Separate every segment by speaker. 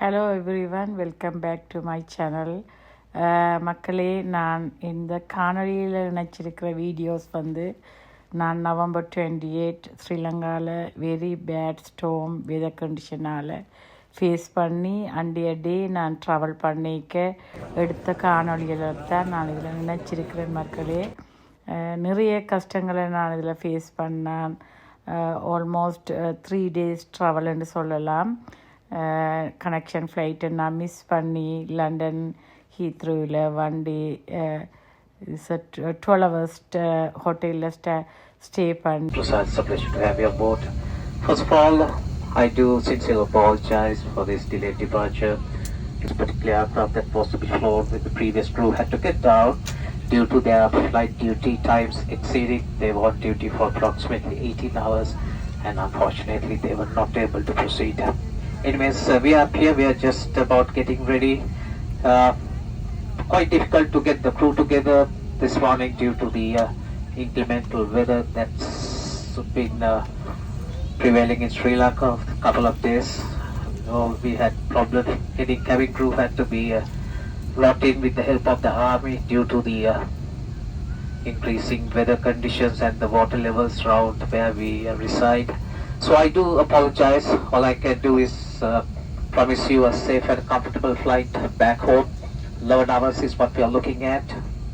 Speaker 1: Hello everyone welcome back to my channel மக்களே நான் இந்த காணொளியில் நினச்சிருக்கிற வீடியோஸ் வந்து நான் நவம்பர் டுவெண்ட்டி எயிட் ஸ்ரீலங்காவில் வெரி பேட் ஸ்டோம் வெதர் கண்டிஷனால் ஃபேஸ் பண்ணி அண்டிய டே நான் ட்ராவல் பண்ணிக்க எடுத்த காணொளிகளை தான் நான் இதில் நினச்சிருக்கிறேன் மக்களே. நிறைய கஷ்டங்களை நான் இதில் ஃபேஸ் பண்ணேன். ஆல்மோஸ்ட் த்ரீ டேஸ் ட்ராவல்னு சொல்லலாம். கனெக்ஷன் ஃப்ளைட்டை நான் மிஸ் பண்ணி லண்டன் ஹீத்ரூவில் வண்டி டுவெல் ஹவர்ஸ் ஹோட்டலில் ஸ்டே ஸ்டே பண்ணி
Speaker 2: Prasad, it's a pleasure to have you on board. First of all, I do sincerely apologize for this delayed departure. This particular aircraft that was to be flown with the previous crew had to get down due to their flight duty times exceeding. They were on duty for approximately 18 hours and unfortunately they were not able to proceed. Anyways, uh, we are here, we are just about getting ready. Uh, quite difficult to get the crew together this morning due to the uh, inclemental weather that's been uh, prevailing in Sri Lanka for a couple of days. We had problems. Any cabin crew had to be uh, brought in with the help of the army due to the uh, increasing weather conditions and the water levels around where we uh, reside. So I do apologize. All I can do is uh, promise you a safe and comfortable flight back home. 11 hours is what we are looking at,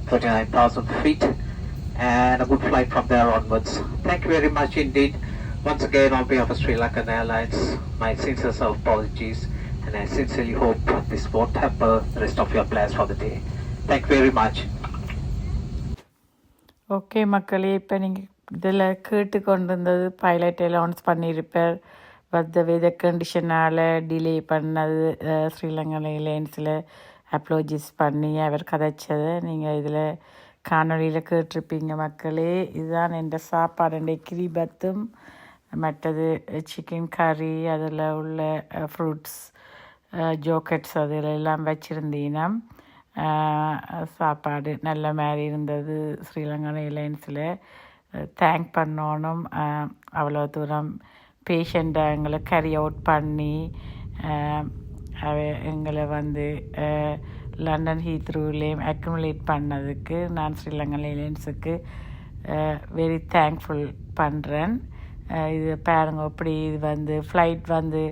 Speaker 2: 39,000 feet, and a good flight from there onwards. Thank you very much indeed. Once again, on behalf of Sri Lankan Airlines, my sincere apologies, and I sincerely hope this won't hamper the rest of your plans for the day. Thank you very much.
Speaker 1: Okay மக்களே இப்போ நீங்கள் இதில் கேட்டு கொண்டிருந்தது pilot allowance பண்ணியிருப்பார் but weather கண்டிஷனால் delay பண்ணது ah, Sri Lanka ஏர்லைன்ஸில் அப்ளோஜிஸ் பண்ணி அவர் கதைச்சதை நீங்கள் இதில் காணொலியில் கேட்டிருப்பீங்க மக்களே. இதுதான் என் சாப்பாடு கிரிபத்தும் மற்றது சிக்கன் கறி அதில் உள்ள ஃப்ரூட்ஸ் ஜோக்கெட்ஸ் அதில் எல்லாம் வச்சுருந்தீங்கன்னா சாப்பாடு நல்ல மாதிரி இருந்தது ஸ்ரீலங்கா ஏர்லைன்ஸில் தேங்க் பண்ணணும் அவ்வளோ தூரம் பேஷண்ட்டை எங்களை கரி அவுட் பண்ணி அவ எங்களை வந்து லண்டன் ஹீத்ரூலேயும் அக்குமுலேட் பண்ணதுக்கு நான் ஸ்ரீலங்கன் ஏலியன்ஸுக்கு வெரி தேங்க்ஃபுல் பண்ணுறேன் இது பாருங்க இப்படி இது வந்து ஃப்ளைட் வந்து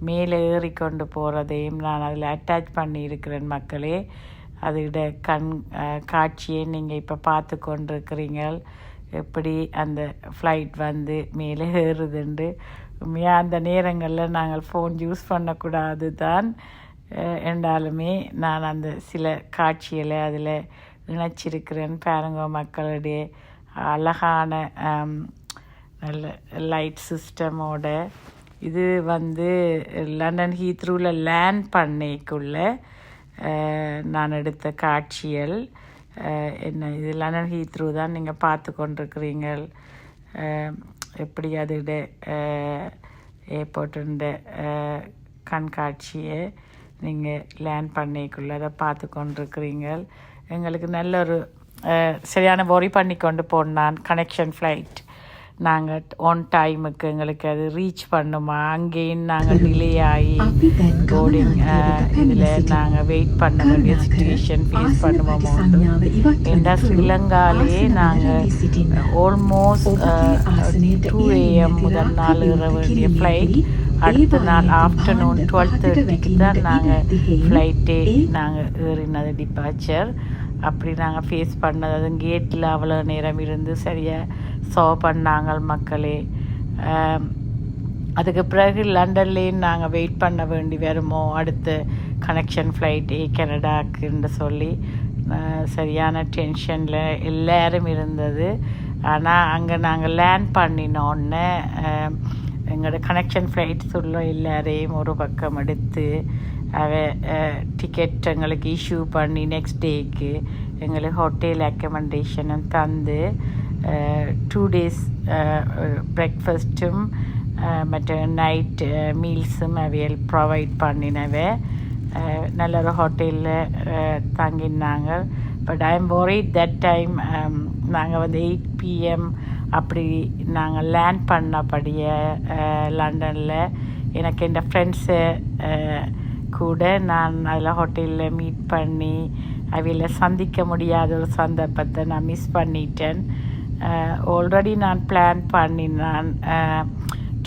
Speaker 1: மேலே ஏறி கொண்டு போகிறதையும் நான் அதில் அட்டாச் பண்ணியிருக்கிறேன் மக்களே. அதோட கண் காட்சியை நீங்கள் இப்போ பார்த்து கொண்டிருக்கிறீங்கள் எப்படி அந்த ஃப்ளைட் வந்து மேலே ஏறுதுண்டு. உண்மையாக அந்த நேரங்களில் நாங்கள் ஃபோன் யூஸ் பண்ணக்கூடாது தான் என்றாலுமே நான் அந்த சில காட்சிகளை அதில் இணைச்சிருக்கிறேன். பாருங்க மக்களுடைய அழகான நல்ல லைட் சிஸ்டமோட இது வந்து லண்டன் ஹீத்ரூவில் லேண்ட் பண்ணைக்குள்ளே நான் எடுத்த காட்சிகள். என்ன இது லண்டன் ஹீத்ரூ தான் நீங்கள் பார்த்து கொண்டிருக்கிறீங்கள் எப்படி அதோட ஏர்போர்ட்டுன்ற கண்காட்சியை நீங்கள் லேண்ட் பண்ணைக்குள்ள அதை பார்த்து கொண்டிருக்கிறீங்கள் எங்களுக்கு நல்ல ஒரு சரியான ஒரி பண்ணி கொண்டு போனான் கனெக்ஷன் ஃப்ளைட் நாங்கள் ஒன் டைமுக்கு எங்களுக்கு அது ரீச் பண்ணுமா? அங்கேயும் நாங்கள் டிலே ஆகி போர்டிங் இதில் நாங்கள் வெயிட் பண்ண வேண்டிய சுச்சுவேஷன் ஃபேஸ் பண்ணுவோமோ ஏன்னா ஸ்ரீலங்காலே நாங்கள் ஆல்மோஸ்ட் டூ ஏஎம் முதல் நாள் ஏற வேண்டிய ஃப்ளைட் அடுத்த நாள் ஆஃப்டர்நூன் டுவெல் தேர்ட்டிக்கு தான் நாங்கள் ஃப்ளைட்டே நாங்கள் ஏறினது டிபார்ச்சர் அப்படி நாங்கள் ஃபேஸ் பண்ணது. அது கேட்டில் அவ்வளோ நேரம் இருந்து சரியாக சோ பண்ணாங்க மக்களே அதுக்கு பிறகு லண்டன்லேயும் நாங்கள் வெயிட் பண்ண வேண்டி வருமோ? அடுத்த கனெக்ஷன் ஃப்ளைட் ஏ கனடாக்குன்னு சொல்லி சரியான டென்ஷனில் எல்லோரும் இருந்தது. ஆனால் அங்கே நாங்கள் லேண்ட் பண்ணினோன்னே எங்களோட கனெக்ஷன் ஃப்ளைட்ஸ் உள்ள எல்லாரையும் ஒரு பக்கம் எடுத்து அவ டிக்கெட் எங்களுக்கு இஷ்யூ பண்ணி நெக்ஸ்ட் டேக்கு எங்களுக்கு ஹோட்டல் அக்கமெண்டேஷனும் தந்து டூ டேஸ் பிரேக்ஃபாஸ்ட்டும் மற்ற நைட் மீல்ஸும் uh, அவையல் ப்ரொவைட் பண்ணினவ. Uh, நல்ல ஒரு ஹோட்டலில் uh, தங்கினாங்க. But I am worried that time நாங்கள் வந்து எயிட் பிஎம் அப்படி நாங்கள் லேண்ட் பண்ணபடியே லண்டனில் எனக்கு என் ஃப்ரெண்ட்ஸு கூட நான் அதில் ஹோட்டலில் மீட் பண்ணி அவையில் சந்திக்க முடியாத ஒரு சந்தர்ப்பத்தை நான் மிஸ் பண்ணிட்டேன். Uh, ஆல்ரெடி நான் பிளான் பண்ணி நான்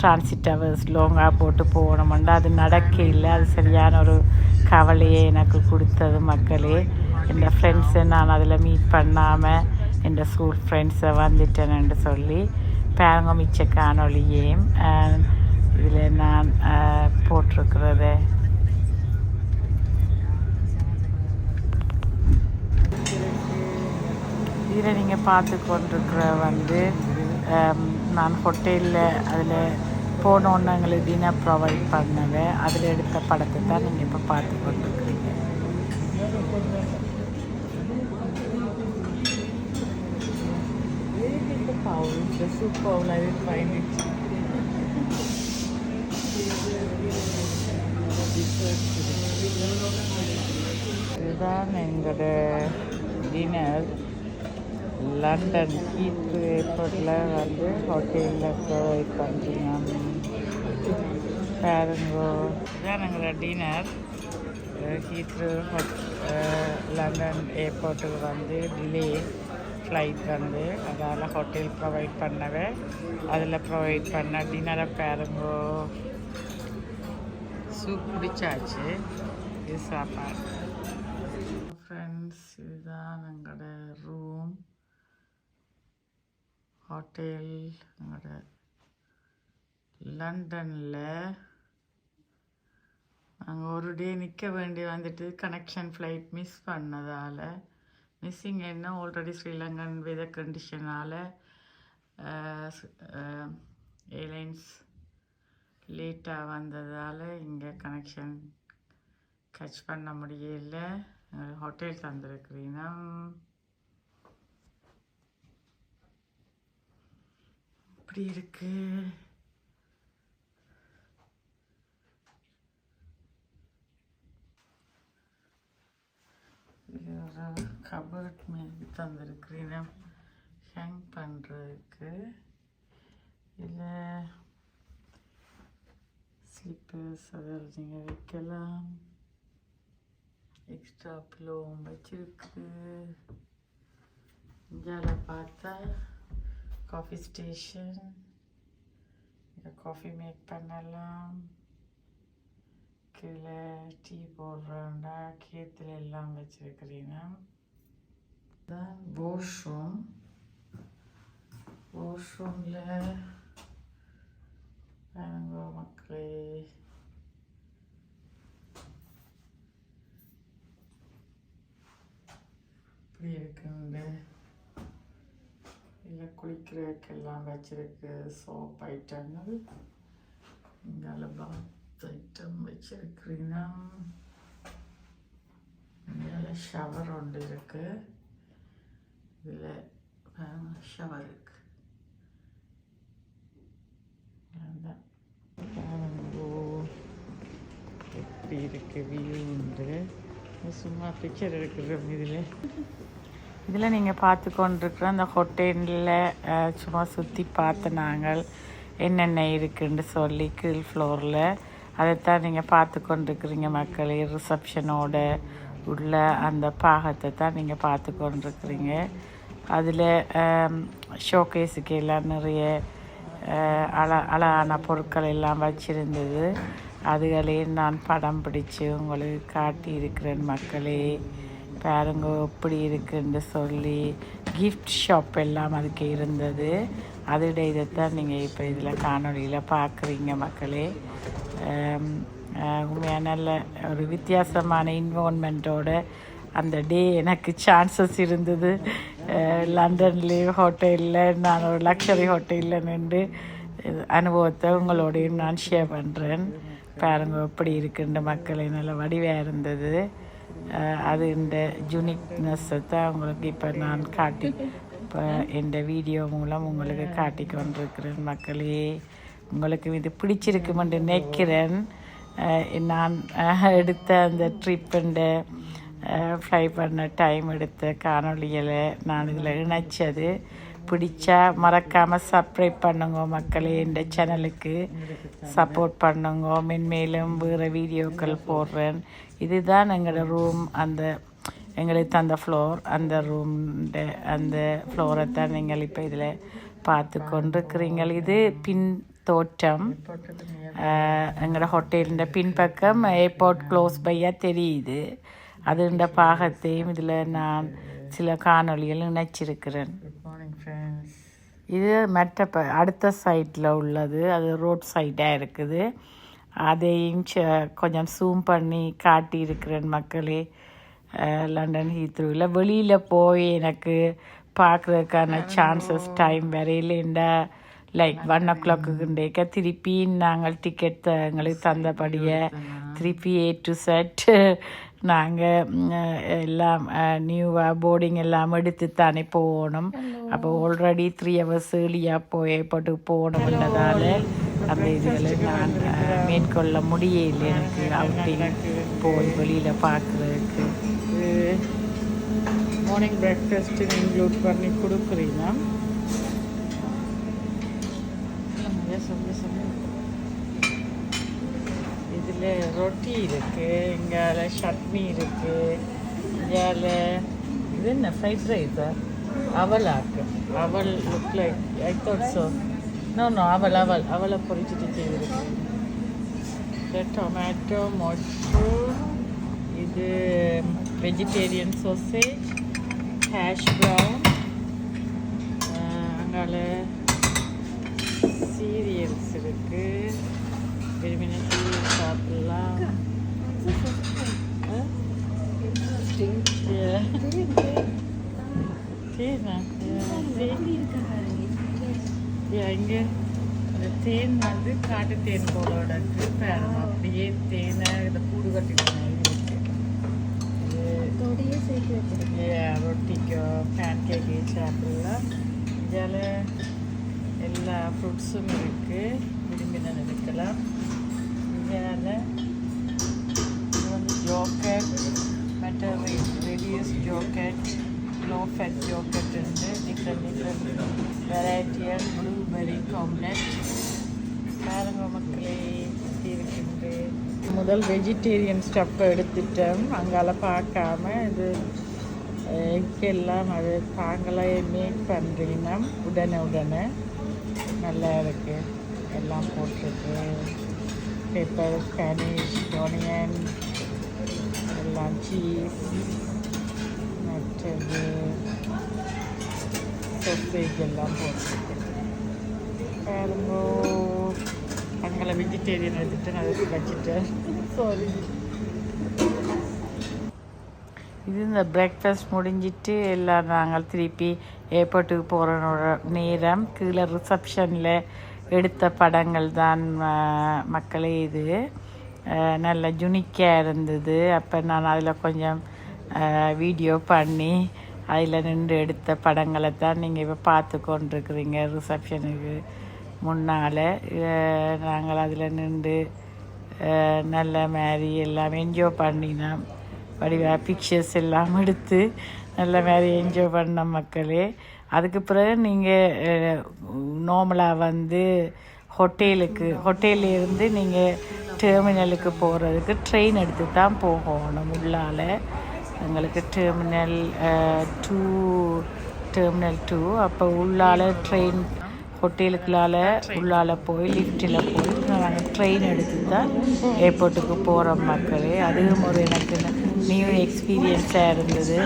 Speaker 1: டிரான்சிட் ஹவர்ஸ் லாங்காக போட்டு போகணுமெண்டு அது நடக்க இல்லை. அது சரியான ஒரு கவலையை எனக்கு கொடுத்தது மக்களே. என் ஃப்ரெண்ட்ஸை நான் அதில் மீட் பண்ணாமல் என் ஸ்கூல் ஃப்ரெண்ட்ஸை வந்துட்டேன்னு சொல்லி பேரங்க மிச்ச காணொலியையும் uh, இதில் நான் uh, போட்டிருக்கிறத. இதில் நீங்கள் பார்த்து கொண்டிருக்கிற வந்து நான் ஹோட்டலில் அதில் போனோன்னு எங்களுக்கு டின்னர் ப்ரொவைட் பண்ணவே அதில் எடுத்த படத்தை தான் நீங்கள் இப்போ பார்த்து கொண்டிருக்கிறீங்க The soup bowl, I find it. இதுதான் எங்களோட டின்னர் லண்டன் ஹீத்ரூ ஏர்போர்ட்டில் வந்து ஹோட்டலில் ப்ரொவைட் பண்ணுறீங்க பேருங்கோ இதுதான் எங்களோட டின்னர் ஹீத்ரூ லண்டன் ஏர்போர்ட்டுக்கு வந்து டிலே ஃப்ளைட் வந்து. அதால் ஹோட்டல் ப்ரொவைட் பண்ணவே அதில் ப்ரொவைட் பண்ண டின்னரை பேருங்கோ. சூப் பிடிச்சாச்சு இது சாப்பாடு ஃப்ரெண்ட்ஸ் இதுதான் எங்களோட ரூம் ஹோட்டல் லண்டனில். நாங்கள் ஒரு டே நிற்க வேண்டி வந்துட்டு கனெக்ஷன் ஃப்ளைட் மிஸ் பண்ணதால் மிஸ்ஸிங் என்ன ஆல்ரெடி ஸ்ரீலங்கன் வெதர் கண்டிஷனால் ஏர்லைன்ஸ் லேட்டாக வந்ததால் இங்கே கனெக்ஷன் கட்ச் பண்ண முடியல. ஹோட்டல் தந்துருக்குறீங்கன்னா எப்படி இருக்கு? இது ஒரு கபர்ட் மாதிரி தந்திருக்கிறீங்க ஹேங் பண்ணுறதுக்கு இல்லை ஸ்லிப்பர்ஸ் அதில் நீங்கள் வைக்கலாம். எக்ஸ்ட்ரா ப்ளோவும் வச்சிருக்கு. இந்தியாவில் பார்த்தா காஃபி ஸ்டேஷன் இங்கே காஃபி மேக் பண்ணலாம் கீழே டீ போடுறோண்டா கீத்தில் எல்லாம் வச்சிருக்கிறீங்க தான் வாஷ்ரூம் வாஷ்ரூமில் பாருங்க மக்களே இப்படி இருக்குங்க இல்லை குளிக்கிறதுக்கெல்லாம் வச்சிருக்கு சோப் ஐட்டங்கள் இங்கால பாத் ஐட்டம் வச்சிருக்கிறீங்கன்னா இங்கால ஷவர் ஒன்று இருக்கு இதில் ஷவர் இருக்கு அதான் பாருங்கோ. எப்படி இருக்கு வியூ உண்டு சும்மா பிக்சர் எடுக்கிறோம் இதில் இதில் நீங்கள் பார்த்து கொண்டிருக்கிற அந்த ஹோட்டலில் சும்மா சுற்றி பார்த்து நாங்கள் என்னென்ன இருக்குன்னு சொல்லி கீழ் ஃப்ளோரில். அதைத்தான் நீங்கள் பார்த்து கொண்டிருக்கிறீங்க மக்களே. ரிசப்ஷனோட உள்ள அந்த பாகத்தை தான் நீங்கள் பார்த்து கொண்டிருக்கிறீங்க அதில் ஷோகேஸுக்கு எல்லாம் நிறைய அழ அழகான பொருட்கள் எல்லாம் வச்சுருந்தது. அதுகளையும் நான் படம் பிடிச்சு உங்களுக்கு காட்டியிருக்கிறேன் மக்களே. பாருங்க எப்படி இருக்குன்னு சொல்லி கிஃப்ட் ஷாப் எல்லாம் அதுக்கு இருந்தது. அதோட இதைத்தான் நீங்கள் இப்போ இதில் காணொளியில் பார்க்குறீங்க மக்களே. ஆம், நல்ல ஒரு வித்தியாசமான இன்வான்மெண்ட்டோட அந்த டே எனக்கு சான்சஸ் இருந்தது. லண்டன்லேயே ஹோட்டலில் நான் ஒரு லக்ஸரி ஹோட்டலில் நின்று அனுபவத்தை உங்களோடையும் நான் ஷேர் பண்ணுறேன் பாருங்கள் எப்படி இருக்குன்ற மக்களே நல்ல வடிவாக இருந்தது. அது இந்த ஜுனிக்னஸை தான் உங்களுக்கு இப்போ நான் காட்டி இப்போ இந்த வீடியோ மூலம் உங்களுக்கு காட்டி கொண்டிருக்கிறேன் மக்களே. உங்களுக்கு இது பிடிச்சிருக்குமென்று நினைக்கிறேன். நான் எடுத்த அந்த ட்ரிப்புண்ட ஃப்ளை பண்ண டைம் எடுத்த காணொலிகளை நான் இதில் இணைச்சது. பிடிச்சா மறக்காமல் சப்ஸ்கிரைப் பண்ணுங்க மக்களே இந்த சேனலுக்கு சப்போர்ட் பண்ணுங்க. மென்மேலும் வேறு வீடியோக்கள் போடுறேன். இதுதான் எங்களோட ரூம் அந்த எங்களுக்கு தந்த ஃப்ளோர் அந்த ரூம் அந்த ஃப்ளோரை தான் நீங்கள் இப்போ இதில் பார்த்து கொண்டிருக்கிறீங்க இது பின் தோட்டம். எங்களோட ஹோட்டலின் பின்பக்கம் ஏர்போர்ட் க்ளோஸ் பையாக தெரியுது. அதுண்ட பாகத்தையும் இதில் நான் சில காணொலிகள் இணைச்சிருக்கிறேன். இது மற்ற ப- அடுத்த சைட்டில் உள்ளது. அது ரோட் சைடாக இருக்குது. அதையும் கொஞ்சம் ஜூம் பண்ணி காட்டியிருக்கிறேன் மக்களே. லண்டன் ஹீத்ரூவில் வெளியில் போய் எனக்கு பார்க்குறதுக்கான சான்சஸ் டைம் வரையிலேண்டா லைக் ஒன் ஓ கிளாக்குண்டேக்க திருப்பி நாங்கள் டிக்கெட் எங்களுக்கு தந்தபடியே திருப்பி ஏ டு செட் நாங்கள் எல்லாம் நியூவாக போர்டிங் எல்லாம் எடுத்து தானே போகணும். அப்போ ஆல்ரெடி த்ரீ ஹவர்ஸ் ஏர்லியாக போய் ஏர்போர்ட்டுக்கு போகணுன்றதால அந்த இதுகளை நான் மேற்கொள்ள முடியல எனக்கு. அவுட்டிங் போய் வெளியில் பார்க்குறதுக்கு. மார்னிங் பிரேக்ஃபாஸ்ட்டு இன்க்ளூட் பண்ணி கொடுக்குறீங்க சொல்லு சொல்லு இதில் ரொட்டி இருக்குது இங்கால சட்னி இருக்குது இங்கால இது என்ன ஃப்ரைட் ரைஸா அவல் ஆக்கு. அவல் look like I thought so no no அவல் அவல். அவலை பொறிச்சிட்டு செய்திருக்கு இந்த டொமேட்டோ மஷ்ரூம் இது வெஜிடேரியன் சோசேஜ் ஹேஷ் ப்ரௌன் அங்கால சீரியல்ஸ் இருக்குது விரும்பின சீரியல் சாப்பிடலாம் தேன். இங்க தேன் வந்து காட்டு தேன் போலோட இருக்கு அப்படியே தேனை இந்த கூடு கட்டிட்டு இருக்கு ரொட்டிக்கோ பேன் கேக்கு சாப்பிடலாம் இதில் எல்லா ஃப்ரூட்ஸும் இருக்குது விரும்பினர் எடுக்கலாம். இதனால் வந்து ஜாக்கெட் மற்ற reduce jacket low fat jacket உண்டு டிஃப்ரெண்ட் டிஃப்ரெண்ட் வெரைட்டியாக ப்ளூபெரி காம்லெட் பாருங்க மக்களே எப்படி இருக்குண்டு முதல் வெஜிடேரியன் ஸ்டப்பை எடுத்துட்டேன். அங்கால பார்க்காம இது எல்லாம் அது தாங்களே மேக் பண்ணுறீங்கன்னா உடனே உடனே. நல்லா இருக்குது எல்லாம் போட்டிருக்கு பெப்பர் ஸ்பானிஷ் ஆனியன் எல்லாம் சீஸ் மற்றது சொசேஜ் எல்லாம் போட்டிருக்கு பாருங்கோ அங்கே வெஜிடேரியன் எடுத்துட்டு நான் அதை வச்சுட்டேன். சாரி இது இந்த பிரேக்ஃபாஸ்ட் முடிஞ்சிட்டு எல்லாம் நாங்கள் திருப்பி ஏர்போர்ட்டுக்கு போகிற நேரம் கீழே ரிசப்ஷனில் எடுத்த படங்கள் தான் ம- மக்களே இது. நல்ல ஜுனிக்காக இருந்தது. அப்போ நான் அதில் கொஞ்சம் வீடியோ பண்ணி அதில் நின்று எடுத்த படங்களை தான் நீங்கள் இப்போ பார்த்து கொண்டிருக்கிறீங்க. ரிசப்ஷனுக்கு முன்னால். நாங்கள் அதில் நின்று நல்ல மாதிரி எல்லாம் என்ஜாய் பண்ணினோம். வடிவா பிக்சர்ஸ் எல்லாம் எடுத்து நல்ல மாதிரி என்ஜாய் பண்ண மக்களே. அதுக்கு பிறகு நீங்கள் நார்மலாக வந்து ஹோட்டலுக்கு ஹோட்டல்லேருந்து நீங்கள் டெர்மினலுக்கு போகிறதுக்கு ட்ரெயின் எடுத்து தான் போகணும் உள்ளால். எங்களுக்கு டெர்மினல் டூ டெர்மினல் டூ அப்போ உள்ளால் ட்ரெயின் ஹோட்டலுக்குள்ளால உள்ளால போய் லிஃப்ட்டில் போய் நாங்கள் ட்ரெயின் எடுத்து தான் ஏர்போர்ட்டுக்கு போகிறோம் மக்களே. அதுவும் ஒரு எனக்கு நியூ எக்ஸ்பீரியன்ஸாக இருந்தது.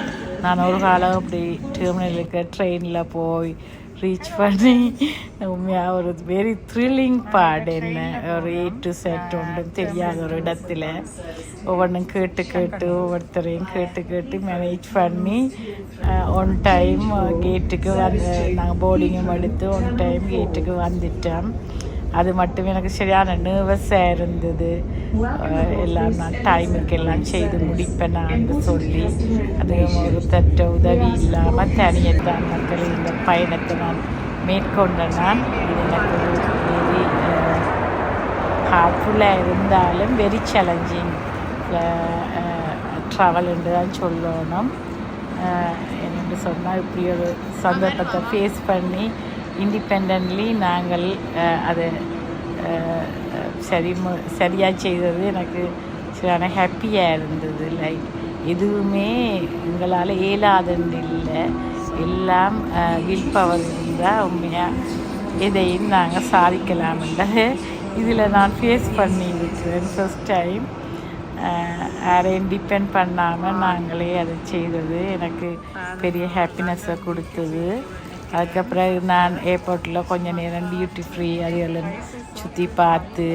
Speaker 1: நான் ஒரு காலம் அப்படி டெர்மினலுக்கு ட்ரெயினில் போய் ரீச் பண்ணி உண்மையாக ஒரு வெரி த்ரில்லிங் பாடு என்ன? ஒரு எயிட் டு செட் ஒன்றும் தெரியாத ஒரு இடத்துல. ஒவ்வொன்றும் கேட்டு கேட்டு ஒவ்வொருத்தரையும் கேட்டு கேட்டு மேனேஜ் பண்ணி ஒன் டைம் கேட்டுக்கு வந்து நாங்கள் போர்டிங்கும் எடுத்து ஒன் டைம் கேட்டுக்கு வந்துட்டோம். அது மட்டும் எனக்கு சரியான நர்வஸாக இருந்தது. எல்லாம் நான் டைமுக்கு எல்லாம் செய்து முடிப்பேன் நான் சொல்லி. அது ஒரு தட்ட உதவி இல்லாமல் தனியத்தான் மக்கள் இந்த பயணத்தை நான் மேற்கொண்ட நான். இது எனக்கு ஒரு வெரி ஹார்ட்ஃபுல்லாக இருந்தாலும் வெரி சேலஞ்சிங் ட்ராவல் என்று தான் சொல்லணும். என்று சொன்னால் இப்படி ஒரு சந்தர்ப்பத்தை ஃபேஸ் பண்ணி இண்டிபெண்ட்லி நாங்கள் அதை சரி சரியாக செய்தது எனக்கு சரியான ஹாப்பியாக இருந்தது. லைக் எதுவுமே எங்களால் இயலாதன்னு இல்லை எல்லாம் வில் பவர் இருந்தால் உண்மையாக எதையும் நாங்கள் சாதிக்கலாம்ன்றது இதில் நான் ஃபேஸ் பண்ணியிருக்கிறேன். ஃபஸ்ட் டைம் யாரையும் டிபெண்ட் பண்ணாமல் நாங்களே அதை செய்தது எனக்கு பெரிய ஹாப்பினஸ்ஸை கொடுத்தது. அதுக்கப்புறம் நான் ஏர்போர்ட்டில் கொஞ்சம் நேரம் டியூட்டி ஃப்ரீ அதுகளும் சுற்றி பார்த்து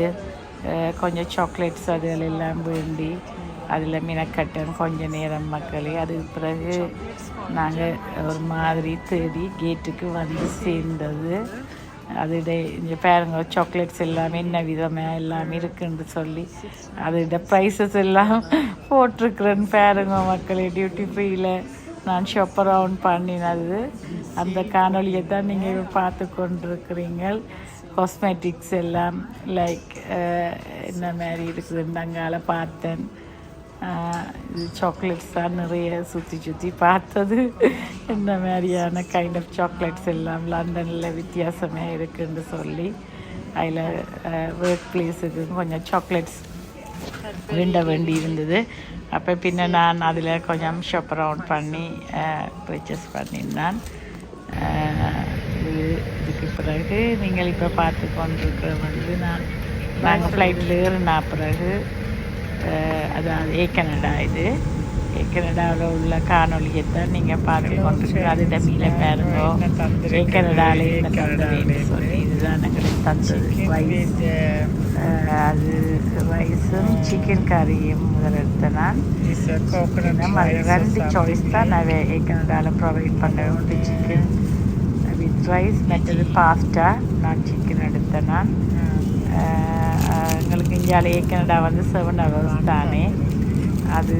Speaker 1: கொஞ்சம் சாக்லேட்ஸ் அதுகள் எல்லாம் வேண்டி அதில் மினக்கட்டன் கொஞ்சம் நேரம் மக்களே. அதுக்கு பிறகு நாங்கள் ஒரு மாதிரி தேடி கேட்டுக்கு வந்து சேர்ந்தது. அதோட இங்கே பாருங்க சாக்லேட்ஸ் எல்லாமே என்ன விதமாக எல்லாமே இருக்குன்னு சொல்லி அதோட ப்ரைஸஸ் எல்லாம் போட்டிருக்கிறேன்னு பாருங்க மக்களே டியூட்டி ஃப்ரீயில் நான் ஷாப் அரவுண்ட் பண்ணினது. அந்த காணொலியை தான் நீங்கள் பார்த்து கொண்டிருக்கிறீங்கள். காஸ்மெட்டிக்ஸ் எல்லாம் லைக் என்ன மாதிரி இருக்குதுன்னு அங்கால பார்த்தேன். இது சாக்லேட்ஸ் தான் நிறைய சுற்றி சுற்றி பார்த்தது. இந்த மாதிரியான கைண்ட் ஆஃப் சாக்லேட்ஸ் எல்லாம் லண்டனில் வித்தியாசமாக இருக்குன்னு சொல்லி. அதில் ஒர்க் பிளேஸுக்கு கொஞ்சம் சாக்லேட்ஸ் வேண்ட வேண்டி இருந்தது. அப்போ பின்ன நான் அதில் கொஞ்சம் ஷாப் ரவுண்ட் பண்ணி பர்ச்சேஸ் பண்ணியிருந்தான் இது இதுக்கு பிறகு நீங்கள் இப்போ பார்த்து கொண்டிருக்கிற வந்து நான் நாங்கள் ஃப்ளைட்டில் ஏறினா பிறகு அதாவது ஏ கனடா இது கனடாவில் உள்ள காணொலியை தான் நீங்கள் பார்த்து கொண்டிருக்க அதோட மீள பாருங்க. கனடாவில் சொல்லி இதுதான் எங்களுக்கு தந்தது. அஹ் அது ரைஸும் சிக்கன் கறியும் முதல் எடுத்த நான் அது ரெண்டு சாய்ஸ் தான் நான் கனடாவில் ப்ரொவைட் பண்ண ஒன்று சிக்கன் வித் ரைஸ் மற்றது பாஸ்டா நான் சிக்கன் எடுத்தேன் நான். எங்களுக்கு இந்தியாவிலேயே கனடா வந்து செவன் ஹவர்ஸ் தானே. அது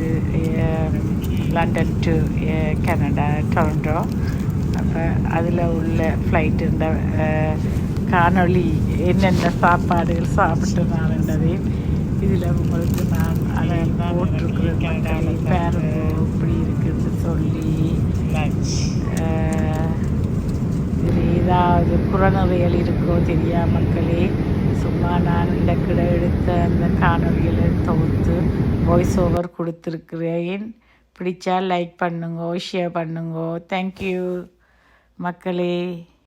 Speaker 1: லண்டன் டு கனடா டொரண்டோ அப்போ அதில் உள்ள ஃப்ளைட் இருந்த அஹ், காணொளி என்னென்ன சாப்பாடுகள் சாப்பிட்டு நான்ன்றதே இதில் உங்களுக்கு நான் அதை போட்டிருக்கிறேன் பாருங்க இப்படி இருக்குன்னு சொல்லி ஏதாவது புறநுறையல் இருக்கோ தெரியா மக்களே சும்மா நான் இடக்கிட எடுத்த அந்த காணொலிகளை தொகுத்து வாய்ஸ் ஓவர் கொடுத்துருக்கிறேன். பிடிச்சா லைக் பண்ணுங்கோ ஷேர் பண்ணுங்க. தேங்க்யூ மக்களே.